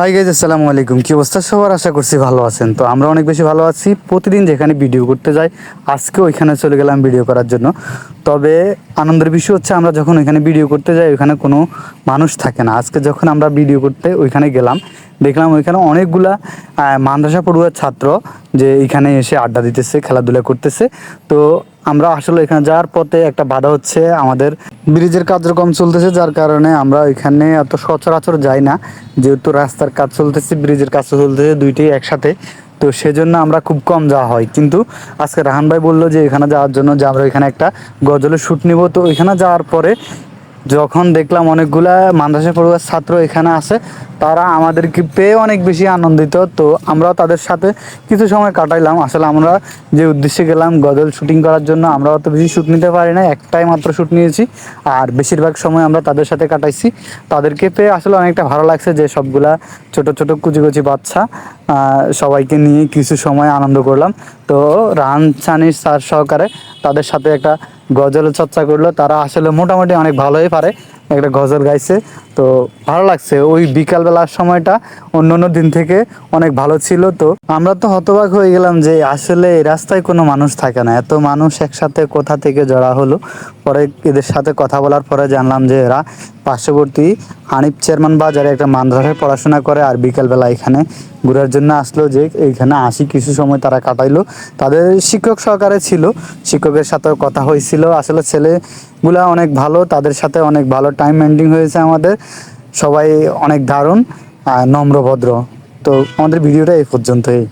Hi guys আসসালামু আলাইকুম। কি অবস্থা? সবার আশা করছি ভালো আছেন। তো আমরা অনেক বেশি ভালো আছি। প্রতিদিন যেখানে ভিডিও করতে যাই, আজকে ওইখানে চলে গেলাম ভিডিও করার জন্য। তবে আনন্দের বিষয় হচ্ছে, আমরা যখন ওইখানে ভিডিও করতে যাই, ওইখানে কোনো মানুষ থাকে না। আজকে যখন আমরা ভিডিও করতে ওইখানে গেলাম, দেখলাম ওইখানে অনেকগুলা মাদ্রাসা পড়ুয়ার ছাত্র যে এখানে এসে আড্ডা দিতেছে, খেলাধুলা করতেছে। তো আমরা আসলে এখানে যাওয়ার পথে একটা বাধা হচ্ছে আমাদের ব্রিজের কার্যক্রম চলতেছে, যার কারণে আমরা ওইখানে এত সচরাচর যাই না। যেহেতু রাস্তার কাজ চলতেছে, ব্রিজের কাজ চলতেছে দুইটি একসাথে। তো সেজন্য আমরা খুব কম যাওয়া হয়। কিন্তু আজকে রাহান ভাই বলল যে এখানে যাওয়ার জন্য যে আমরা এখানে একটা গজলের শ্যুট নিব। তো এখানে যাওয়ার পরে যখন দেখলাম অনেকগুলা মাদ্রাসা পড়ুয়ার ছাত্র এখানে আছে, তারা আমাদেরকে পেয়ে অনেক বেশি আনন্দিত। তো আমরাও তাদের সাথে কিছু সময় কাটাইলাম। আসলে আমরা যে উদ্দেশ্যে গেলাম গজল শুটিং করার জন্য আমরা অত বেশি শ্যুট নিতে পারি না একটাই মাত্র শ্যুট নিয়েছি। আর বেশিরভাগ সময় আমরা তাদের সাথে কাটাইছি। তাদেরকে পেয়ে আসলে অনেকটা ভালো লাগছে যে সবগুলা ছোট ছোট কুচি কুচি বাচ্চা সবাইকে নিয়ে কিছু সময় আনন্দ করলাম। তো রান চানির স্যার সহকারে তাদের সাথে একটা গজলের চর্চা করল। তারা আসলে মোটামুটি অনেক ভালোই পারে, একটা গজল গাইছে। তো ভালো লাগছে, ওই বিকালবেলার সময়টা অন্য অন্য দিন থেকে অনেক ভালো ছিল। তো আমরা তো হতবাক হয়ে গেলাম যে আসলে এই রাস্তায় কোনো মানুষ থাকে না। এত মানুষ একসাথে কোথা থেকে জড়া হলো? পরে এদের সাথে কথা বলার পরে জানলাম যে এরা পার্শ্ববর্তী হানিফ চেয়ারম্যান বাজারে একটা মাদ্রাসায় পড়াশোনা করে, আর বিকালবেলা এখানে ঘোরার জন্য আসলো যে এইখানে আসি কিছু সময় তারা কাটাইলো। তাদের শিক্ষক সহকারে ছিল, শিক্ষকের সাথেও কথা হয়েছিল। আসলে ছেলেগুলা অনেক ভালো, তাদের সাথে অনেক ভালো টাইম মেন্ডিং হয়েছে আমাদের। সবাই অনেক দারুণ নম্রভদ্র তো আমাদের ভিডিওটা এই পর্যন্তই।